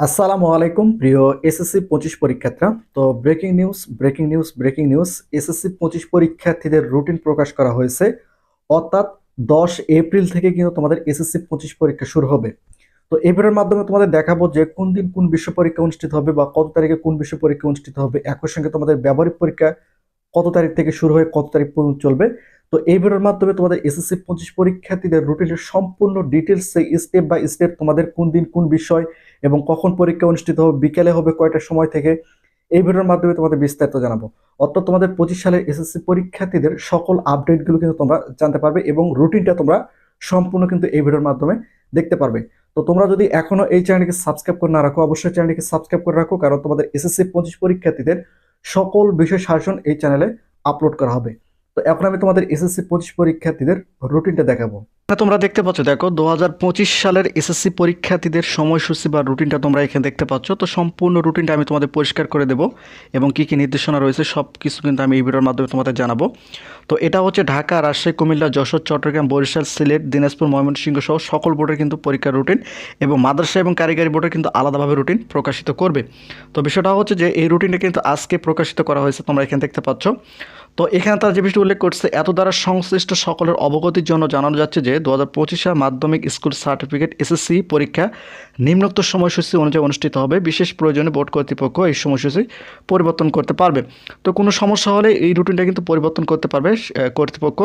আসসালামু আলাইকুম, প্রিয় এসএসসি পঁচিশ পরীক্ষার্থীরা। তো breaking news breaking news breaking news SSC পঁচিশ পরীক্ষার্থীদের রুটিন প্রকাশ করা হয়েছে। অর্থাৎ দশ এপ্রিল থেকে কিন্তু তোমাদের এসএসসি পঁচিশ পরীক্ষা শুরু হবে। তো এবারের মাধ্যমে তোমাদের দেখাবো যে কোন দিন কোন বিশ্ব পরীক্ষা অনুষ্ঠিত হবে বা কত তারিখে কোন বিশ্ব পরীক্ষা অনুষ্ঠিত হবে। একই সঙ্গে তোমাদের ব্যবহারিক পরীক্ষা কত তারিখ থেকে শুরু হয়ে কত তারিখ পর্যন্ত চলবে। তো এই ভিডিওর মাধ্যমে তোমাদের এসএসসি পঁচিশ পরীক্ষার্থীদের রুটিনের সম্পূর্ণ ডিটেলস স্টেপ বাই স্টেপ তোমাদের কোন দিন কোন বিষয় এবং কখন পরীক্ষা অনুষ্ঠিত হবে, বিকেলে হবে, কয়টার সময় থেকে, এই ভিডিওর মাধ্যমে তোমাদের বিস্তারিত জানাব। অর্থাৎ তোমাদের পঁচিশ সালের এসএসসি পরীক্ষার্থীদের সকল আপডেটগুলো কিন্তু তোমরা জানতে পারবে এবং রুটিনটা তোমরা সম্পূর্ণ কিন্তু এই ভিডিওর মাধ্যমে দেখতে পারবে। তো তোমরা যদি এখনও এই চ্যানেলটিকে সাবস্ক্রাইব করে না রাখো, অবশ্যই চ্যানেলটিকে সাবস্ক্রাইব করে রাখো, কারণ তোমাদের এসএসসি পঁচিশ পরীক্ষার্থীদের সকল বিষয় শাসন এই চ্যানেলে আপলোড করা হবে। তো এখন আমি তোমাদের এসএসসি পঁচিশ পরীক্ষার্থীদের রুটিনটা দেখাবো। তোমরা দেখতে পাচ্ছ, দেখো দু হাজার পঁচিশ সালের এসএসসি পরীক্ষার্থীদের সময়সূচি বা রুটিনটা তোমরা এখানে দেখতে পাচ্ছ। তো সম্পূর্ণ রুটিনটা আমি তোমাদের পরিষ্কার করে দেবো এবং কি কি নির্দেশনা রয়েছে সব কিছু কিন্তু আমি এই ভিডিওর মাধ্যমে তোমাদের জানাব। তো এটা হচ্ছে ঢাকা, রাজশাহী, কুমিল্লা, যশোর, চট্টগ্রাম, বরিশাল, সিলেট, দিনাজপুর, ময়মনসিংহ সহ সকল বোর্ডের কিন্তু পরীক্ষার রুটিন এবং মাদ্রাসা এবং কারিগরি বোর্ডের কিন্তু আলাদাভাবে রুটিন প্রকাশিত করবে। তো বিষয়টা হচ্ছে যে এই রুটিনটা কিন্তু আজকে প্রকাশিত করা হয়েছে, তোমরা এখানে দেখতে পাচ্ছ। তো এখানে তারা যে বিষয়টি উল্লেখ করছে, এত দ্বারা সংশ্লিষ্ট সকলের অবগতির জন্য জানানো যাচ্ছে যে দু হাজার পঁচিশে মাধ্যমিক স্কুল সার্টিফিকেট এসএসসি পরীক্ষা নিম্নোক্ত সময়সূচি অনুযায়ী অনুষ্ঠিত হবে। বিশেষ প্রয়োজনে বোর্ড কর্তৃপক্ষ এই সময়সূচি পরিবর্তন করতে পারবে। তো কোনো সমস্যা হলে এই রুটিনটা কিন্তু পরিবর্তন করতে পারবে কর্তৃপক্ষ।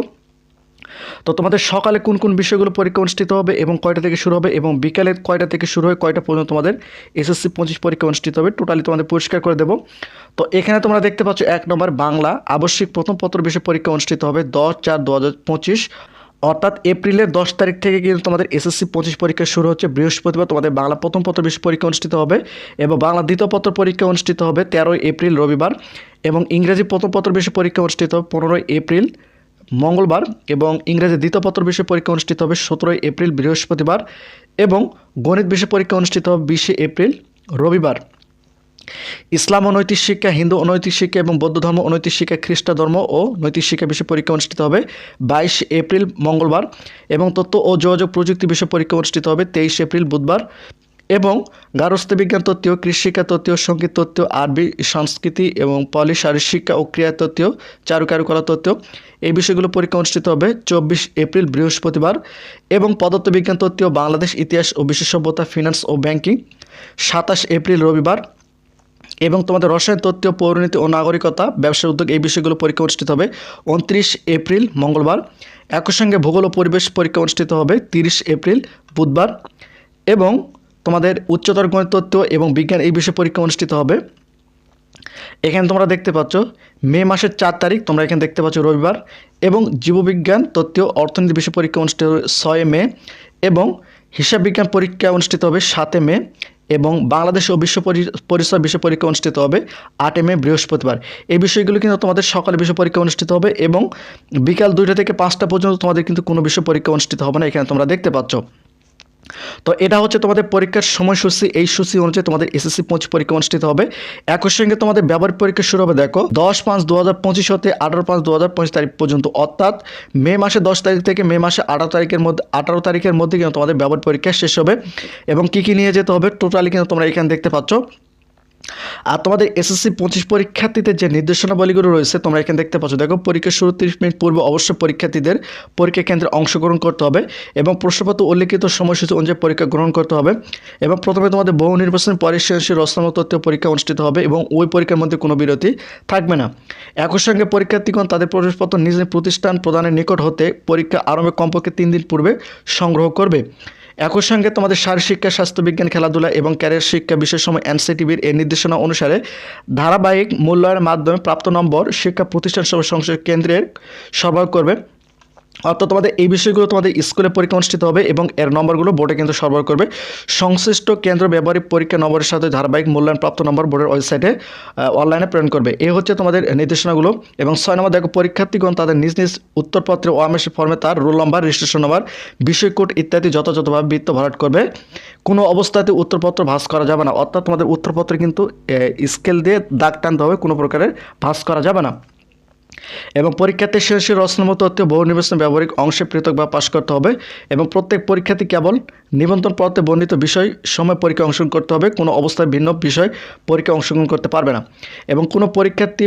তো তোমাদের সকালে কোন কোন বিষয়গুলো পরীক্ষা অনুষ্ঠিত হবে এবং কয়টা থেকে শুরু হবে এবং বিকালে কয়টা থেকে শুরু হয়, কয়টা পর্যন্ত তোমাদের এসএসসি পঁচিশ পরীক্ষা অনুষ্ঠিত হবে টোটালি তোমাদের পরিষ্কার করে দেবো। তো এখানে তোমরা দেখতে পাচ্ছ এক নম্বর বাংলা, আবশ্যিক প্রথম পত্র বিষয় পরীক্ষা অনুষ্ঠিত হবে দশ চার দু অর্থাৎ এপ্রিলের দশ তারিখ থেকে কিন্তু তোমাদের এসএসসি পঁচিশ পরীক্ষা শুরু হচ্ছে, বৃহস্পতিবার তোমাদের বাংলা প্রথম পত্র বিষয় পরীক্ষা অনুষ্ঠিত হবে এবং বাংলা দ্বিতীয় পত্র পরীক্ষা অনুষ্ঠিত হবে তেরোই এপ্রিল রবিবার এবং ইংরেজি প্রথম পত্র বিষয় পরীক্ষা অনুষ্ঠিত হবে পনেরোই এপ্রিল। মঙ্গলবার এবং ইংরেজি দ্বিতীয় পত্র বিষয় পরীক্ষা অনুষ্ঠিত হবে সতেরোই এপ্রিল, বৃহস্পতিবার এবং গণিত বিষয় পরীক্ষা অনুষ্ঠিত হবে বিশে এপ্রিল, রবিবার। ইসলাম ও নৈতিক শিক্ষা, হিন্দু ও নৈতিক শিক্ষা এবং বৌদ্ধ ধর্ম ও নৈতিক শিক্ষা, খ্রিস্ট ধর্ম ও নৈতিক শিক্ষা বিষয় পরীক্ষা অনুষ্ঠিত হবে বাইশ এপ্রিল, মঙ্গলবার এবং তথ্য ও যোগাযোগ প্রযুক্তি বিষয় পরীক্ষা অনুষ্ঠিত হবে তেইশ এপ্রিল, বুধবার। এবং গার্হস্থ্য বিজ্ঞান তত্ত্ব কৃষিশিক্ষা তত্ত্ব সংগীত তত্ত্ব আরবি, সংস্কৃতি এবং পলি শিক্ষা ও ক্রিয়া তত্ত্ব চারুকারুকলা তত্ত্ব এই বিষয়গুলো পরীক্ষা অনুষ্ঠিত হবে চব্বিশ এপ্রিল, বৃহস্পতিবার এবং পদার্থবিজ্ঞান তত্ত্ব বাংলাদেশ ইতিহাস ও সভ্যতা ফিনান্স ও ব্যাংকিং। সাতাশ এপ্রিল, রবিবার এবং তোমাদের রসায়ন তত্ত্ব পৌরনীতি ও নাগরিকতা ব্যবসা উদ্যোগ, এই বিষয়গুলো পরীক্ষা অনুষ্ঠিত হবে উনত্রিশ এপ্রিল, মঙ্গলবার। একই সঙ্গে ভূগোল ও পরিবেশ পরীক্ষা অনুষ্ঠিত হবে তিরিশ এপ্রিল, বুধবার এবং তোমাদের উচ্চতর গণিত তত্ত্ব এবং বিজ্ঞান এই বিষয়ে পরীক্ষা অনুষ্ঠিত হবে। এখানে তোমরা দেখতে পাচ্ছ, মে মাসের চার তারিখ তোমরা এখানে দেখতে পাচ্ছ রবিবার এবং জীববিজ্ঞান তত্ত্ব অর্থনীতি বিষয় পরীক্ষা অনুষ্ঠিত হবে ছয় মে এবং হিসাব বিজ্ঞান পরীক্ষা অনুষ্ঠিত হবে সাতে মে এবং বাংলাদেশ ও বিশ্ব পরি- পরিচয় বিষয় পরীক্ষা অনুষ্ঠিত হবে আটে মে, বৃহস্পতিবার। এই বিষয়গুলো কিন্তু তোমাদের সকালে বিষয় পরীক্ষা অনুষ্ঠিত হবে এবং বিকাল দুইটা থেকে পাঁচটা পর্যন্ত তোমাদের কিন্তু কোনো বিষয় পরীক্ষা অনুষ্ঠিত হবে না। এখানে তোমরা দেখতে পাচ্ছ। তো এটা হচ্ছে তোমাদের পরীক্ষার সময়সূচি, এই সূচি অনুযায়ী তোমাদের এসএসসি পঁচিশ পরীক্ষা অনুষ্ঠিত হবে। একই সঙ্গে তোমাদের ব্যবহারিক পরীক্ষা শুরু হবে, দেখো, দশ পাঁচ দু হাজার পঁচিশ হতে আঠারো পাঁচ দু হাজার পঁচিশ তারিখ পর্যন্ত। অর্থাৎ মে মাসে দশ তারিখ থেকে মে মাসে আঠারো তারিখের মধ্যে, আঠারো তারিখের মধ্যে কিন্তু তোমাদের ব্যবহারিক পরীক্ষা শেষ হবে। এবং কী কী নিয়ে যেতে হবে, টোটালি কিন্তু তোমরা এখানে দেখতে পাচ্ছ। আর তোমাদের এসএসসি পঁচিশ পরীক্ষার্থীদের যে নির্দেশনাবলীগুলো রয়েছে, তোমরা এখানে দেখতে পাচ্ছ। দেখো, পরীক্ষা শুরু তিরিশ মিনিট পূর্বে অবশ্যই পরীক্ষার্থীদের পরীক্ষা কেন্দ্রে অংশগ্রহণ করতে হবে এবং প্রশ্নপত্র উল্লেখিত সময়সূচি অনুযায়ী পরীক্ষা গ্রহণ করতে হবে এবং প্রথমে তোমাদের বহু নির্বাচন পরিশেষে রচনা তথ্য পরীক্ষা অনুষ্ঠিত হবে এবং ওই পরীক্ষার মধ্যে কোনো বিরতি থাকবে না। একই সঙ্গে পরীক্ষার্থীগণ তাদের প্রবেশপত্র নিজ প্রতিষ্ঠান প্রদানের নিকট হতে পরীক্ষা আরম্ভে কমপক্ষে তিন দিন পূর্বে সংগ্রহ করবে। একই সঙ্গে তোমাদের শারীরশিক্ষা স্বাস্থ্যবিজ্ঞান খেলাধুলা এবং ক্যারিয়ার শিক্ষা বিশেষ সময় এনসিটিভির এর নির্দেশনা অনুসারে ধারাবাহিক মূল্যায়নের মাধ্যমে প্রাপ্ত নম্বর শিক্ষা প্রতিষ্ঠান সহ সংসদ কেন্দ্রের সভা করবে। অর্থাৎ তোমাদের এই বিষয়গুলো তোমাদের স্কুলে পরীক্ষা অনুষ্ঠিত হবে এবং এর নম্বরগুলো বোর্ডে কিন্তু সরবরাহ করবে। সংশ্লিষ্ট কেন্দ্র ব্যবহারিক পরীক্ষা নম্বরের সাথে ধারাবাহিক মূল্যায়ন প্রাপ্ত নম্বর বোর্ডের ওয়েবসাইটে অনলাইনে প্রেরণ করবে। এই হচ্ছে তোমাদের নির্দেশনাগুলো এবং ছয় নম্বর দেখো, পরীক্ষার্থীগণ তাদের নিজ নিজ উত্তরপত্রে ওয়ামেসি ফর্মে তার রোল নম্বর, রেজিস্ট্রেশন নম্বর, বিষয় কোড ইত্যাদি যথাযথভাবে বৃত্ত ভরাট করবে। কোনো অবস্থাতে উত্তরপত্র ভাস করা যাবে না, অর্থাৎ তোমাদের উত্তরপত্রে কিন্তু স্কেল দিয়ে দাগ টানতে হবে, কোনো প্রকারের ভাঁজ করা যাবে না। এবং পরীক্ষার্থী সৃজনশীল রচনামূলক তথ্য বহু নির্বাচন ব্যবহারিক অংশে পৃথক বা পাশ করতে হবে এবং প্রত্যেক পরীক্ষার্থী কেবল নিবন্ধন পত্রে বর্ণিত বিষয়, সময় পরীক্ষা অংশগ্রহণ করতে হবে, কোনো অবস্থায় ভিন্ন বিষয় পরীক্ষা অংশগ্রহণ করতে পারবে না। এবং কোনো পরীক্ষার্থী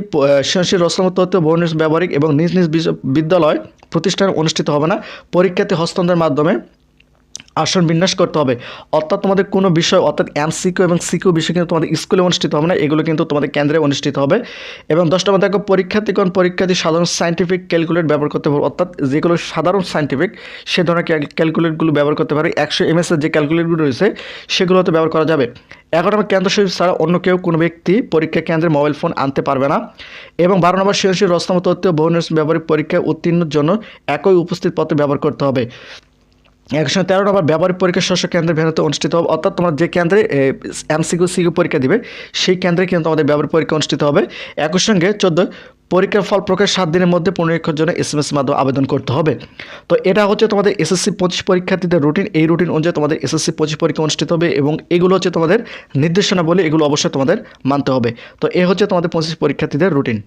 সৃজনশীল রচনামূলক তথ্য বহু নির্বাচন ব্যবহারিক এবং নিজ নিজ বিদ্যালয় প্রতিষ্ঠানে অনুষ্ঠিত হবে না। পরীক্ষার্থী হস্তান্তরের মাধ্যমে আসন বিন্যাস করতে হবে। অর্থাৎ তোমাদের কোনো বিষয়, অর্থাৎ এমসিকিউ এবং সিকিউ বিষয় কিন্তু তোমাদের স্কুলে অনুষ্ঠিত হবে না, এগুলো কিন্তু তোমাদের কেন্দ্রে অনুষ্ঠিত হবে। এবং দশটা মধ্যে দেখো, পরীক্ষার্থীগণ পরীক্ষার্থী সাধারণ সাইন্টিফিক ক্যালকুলেট ব্যবহার করতে পারবে। অর্থাৎ যেগুলো সাধারণ সাইন্টিফিক সে ধরনের ক্যালকুলেটগুলো ব্যবহার করতে পারে একশো এমএস এর যে ক্যালকুলেটগুলো রয়েছে, সেগুলোতে ব্যবহার করা যাবে। এগারো নম্বর কেন্দ্র সচিব ছাড়া অন্য কেউ কোনো ব্যক্তি পরীক্ষা কেন্দ্রে মোবাইল ফোন আনতে পারবে না। এবং বারো নম্বর সৃজনশীল রচনামূলক তথ্য বহু ব্যবহারিক পরীক্ষায় উত্তীর্ণের জন্য একই উপস্থিত পত্র ব্যবহার করতে হবে। একশো তেরো নম্বর ব্যবহারিক পরীক্ষা শস্য কেন্দ্রের ভেতরে অনুষ্ঠিত হবে। অর্থাৎ তোমার যে কেন্দ্রে এমসিকিউ, সিকিউ পরীক্ষা দিবে, সেই কেন্দ্রে কিন্তু আমাদের ব্যবহারিক পরীক্ষা অনুষ্ঠিত হবে। একই সঙ্গে চোদ্দ, পরীক্ষার ফল প্রকাশ সাত দিনের মধ্যে পুনরীক্ষার জন্য এস এম এস মাধ্যমে আবেদন করতে হবে। তো এটা হচ্ছে তোমাদের এসএসসি পঁচিশ পরীক্ষার্থীদের রুটিন এই রুটিন অনুযায়ী তোমাদের এসএসসি পঁচিশ পরীক্ষা অনুষ্ঠিত হবে এবং এগুলো হচ্ছে তোমাদের নির্দেশনা বলে এগুলো অবশ্যই তোমাদের মানতে হবে। তো এ হচ্ছে তোমাদের পঁচিশ পরীক্ষার্থীদের রুটিন